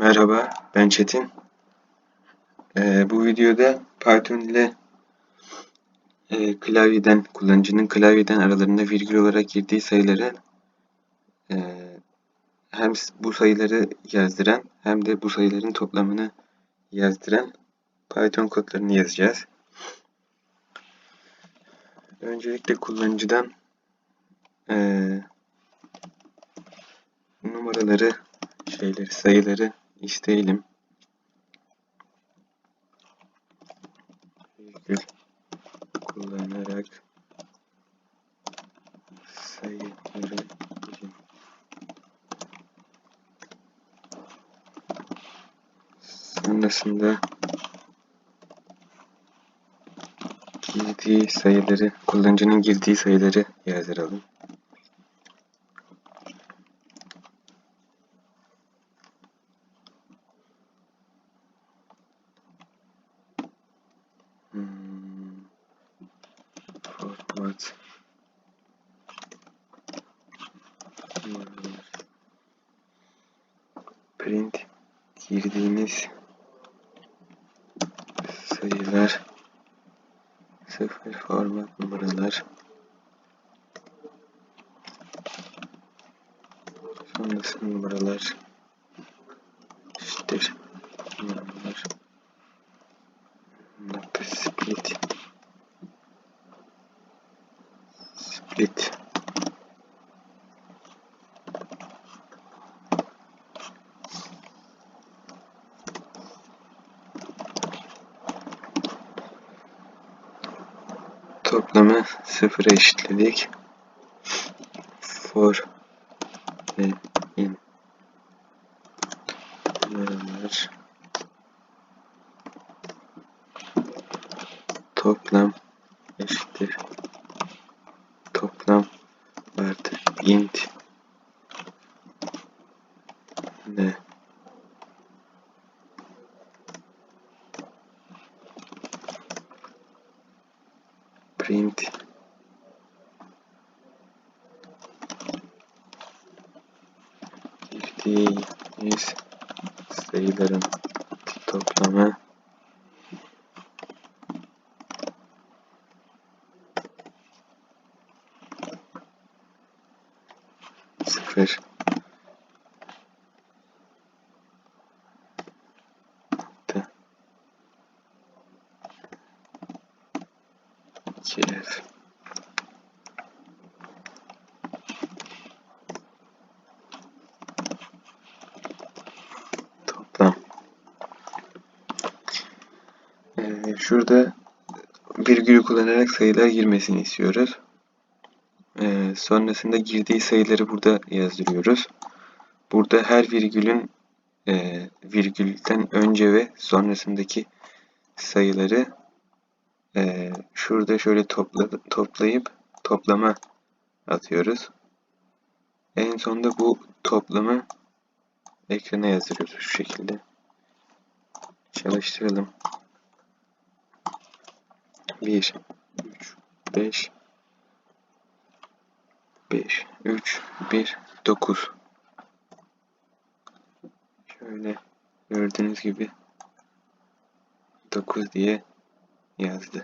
Merhaba, ben Çetin. Ee, bu videoda Python ile e, klavyeden, kullanıcının klavyeden aralarında virgül olarak girdiği sayıları e, hem bu sayıları yazdıran hem de bu sayıların toplamını yazdıran Python kodlarını yazacağız. Öncelikle kullanıcıdan e, numaraları, şeyleri, sayıları isteyelim. Virgül kullanarak sayıları girin. Sonrasında girdiği sayıları, kullanıcının girdiği sayıları yazdıralım. Hmm. Format. Print girdiğiniz sayılar sıfır format numaralar. Sonrası numaralar eşittir. Numaralar. Nokta toplamı sıfıra eşitledik. For ve in. Numaralar toplam eşittir. Toplam artı int print. Girdiğimiz sayıların toplamı sıfır iki F toplam ee, şurada virgülü kullanarak sayılar girmesini istiyoruz. Ee, sonrasında girdiği sayıları burada yazdırıyoruz. Burada her virgülün e, virgülden önce ve sonrasındaki sayıları e, şurada şöyle topla, toplayıp toplama atıyoruz. En sonunda bu toplamı ekrana yazdırıyoruz şu şekilde. Çalıştıralım. 1 3 5 5 3 1 9 Şöyle gördüğünüz gibi 9 diye yazdı.